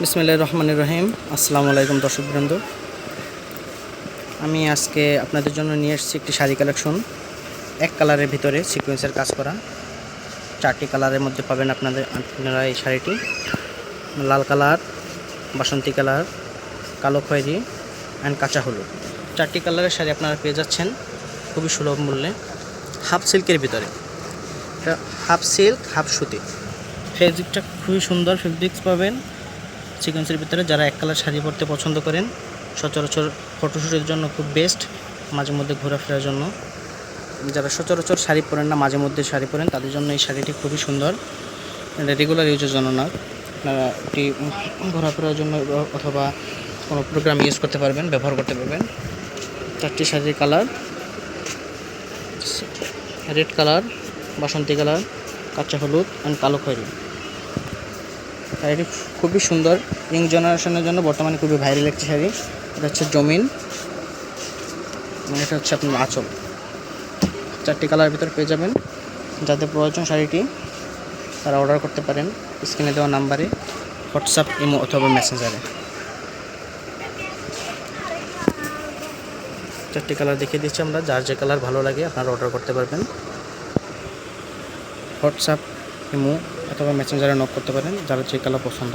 বিসমিল্লাহির রহমানির রহিম। আসসালামু আলাইকুম দর্শকবৃন্দ। আমি আজকে আপনাদের জন্য নিয়ে এসেছি একটি শাড়ি কালেকশন। এক কালারের ভিতরে সিকোয়েন্সের কাজ করা। চারটি কালারের মধ্যে পাবেন আপনাদের আপনারা এই শাড়িটি। লাল কালার, বাসন্তী কালার, কালো খয়েরি অ্যান্ড কাঁচা হলুদ। চারটি কালারের শাড়ি আপনারা পেয়ে যাচ্ছেন খুবই সুলভ মূল্যে। হাফ সিল্কের ভিতরে। হাফ সিল্ক, হাফ সুতি। ফেব্রিকটা খুবই সুন্দর, ফেব্রিক্স পাবেন। সিকোয়েন্সের ভিতরে যারা এক কালার শাড়ি পরতে পছন্দ করেন, সচরাচর ফটোশ্যুটের জন্য খুব বেস্ট মাঝে মধ্যে ঘোরাফেরার জন্য। যারা সচরাচর শাড়ি পরেন না, মাঝে মধ্যে শাড়ি পরেন, তাদের জন্য এই শাড়িটি খুবই সুন্দর। রেগুলার ইউজের জন্য না। আপনারা এটি ঘোরাফেরার জন্য অথবা কোনো প্রোগ্রাম ইউজ করতে পারবেন, ব্যবহার করতে পারবেন। চারটি শাড়ির কালার রেড কালার বাসন্তী কালার কাঁচা হলুদ অ্যান্ড কালো খয়েরি। শাড়িটি খুবই সুন্দর ইং জেনারেশনের জন্য বর্তমানে খুবই ভাইরাল একটি শাড়ি। এটা হচ্ছে জমিন এটা হচ্ছে আপনার আঁচল। চারটি কালার ভিতর পেয়ে যাবেন। যাদের প্রয়োজন শাড়িটি, তারা অর্ডার করতে পারেন। স্ক্রিনে দেওয়া নাম্বারে হোয়াটসঅ্যাপ ইমো অথবা মেসেঞ্জারে চারটি কালার দেখিয়ে দিচ্ছি আমরা। যার যে কালার ভালো লাগে আপনারা অর্ডার করতে পারবেন। হোয়াটসঅ্যাপ ইমো অথবা মেসেঞ্জারে নক করতে পারেন যারা যে কালার পছন্দ।